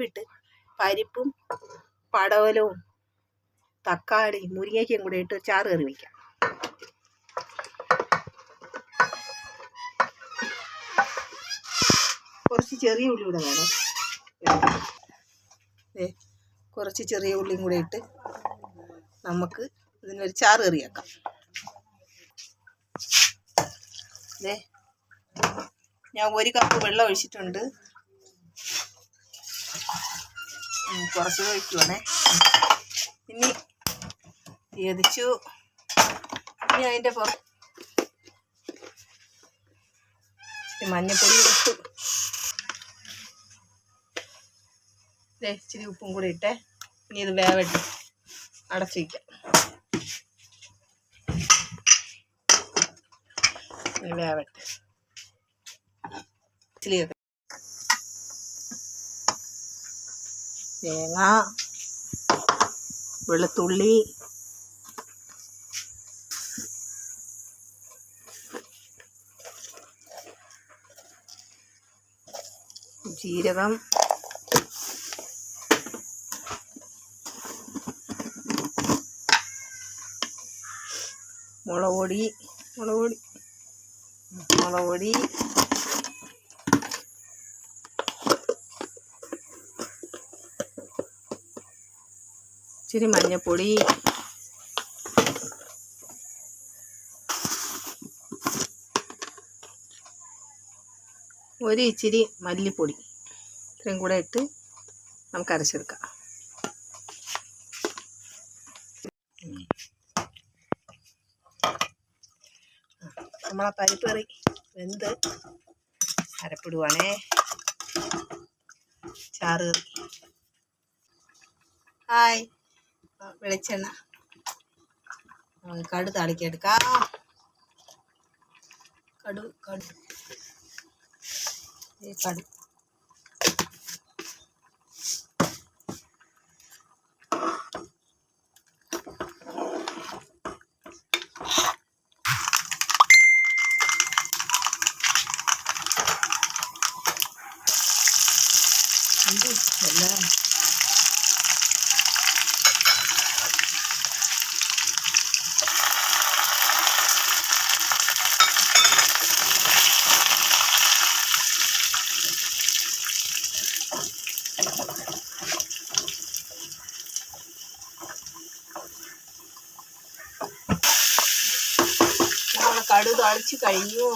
പരിപ്പിട്ട് പരിപ്പും പടവലവും തക്കാളി മുരിങ്ങയ്ക്കും കൂടെ ഇട്ട് ചാറ് കറി വയ്ക്കാം കുറച്ച് ചെറിയ ഉള്ളി കൂടെ വേണം. കുറച്ച് ചെറിയ ഉള്ളിയും കൂടെ ഇട്ട് നമുക്ക് ഇതിനൊരു ചാറ് കറിയാക്കാം ഞാൻ ഒരു കപ്പ് വെള്ളം ഒഴിച്ചിട്ടുണ്ട്. കുറച്ച് ഒഴിക്കുവാണേ ഇനി എതിച്ചു ഇനി അതിന്റെ പുറ മഞ്ഞപ്പൊടി ഇട്ടു. ഇച്ചിരി ഉപ്പും കൂടി ഇട്ടേ. ഇനി ഇത് വേവട്ടെ. അടച്ചു വയ്ക്കാം വേവട്ടെ. ഇച്ചിരി തേങ്ങ വെളുത്തുള്ളി ജീരകം മുളക് പൊടി മുളക് പൊടി മുളക് പൊടി ഇച്ചിരി മഞ്ഞപ്പൊടി. ഒരു ഇച്ചിരി മല്ലിപ്പൊടി. ഇത്രയും കൂടെ ഇട്ട് നമുക്ക് അരച്ചെടുക്കാം. നമ്മളെ പരിപ്പ് കറി വെന്ത് അരപ്പിടുവാണേ. ചാറ് കറി. ഹായ്. വെളിച്ചെണ്ണ. ആ, കടു താളിക്കെടുക്കാം കടു കടു. ഈ കടു. എന്ത് എല്ലാം കടു താളിച്ച് കഴിഞ്ഞു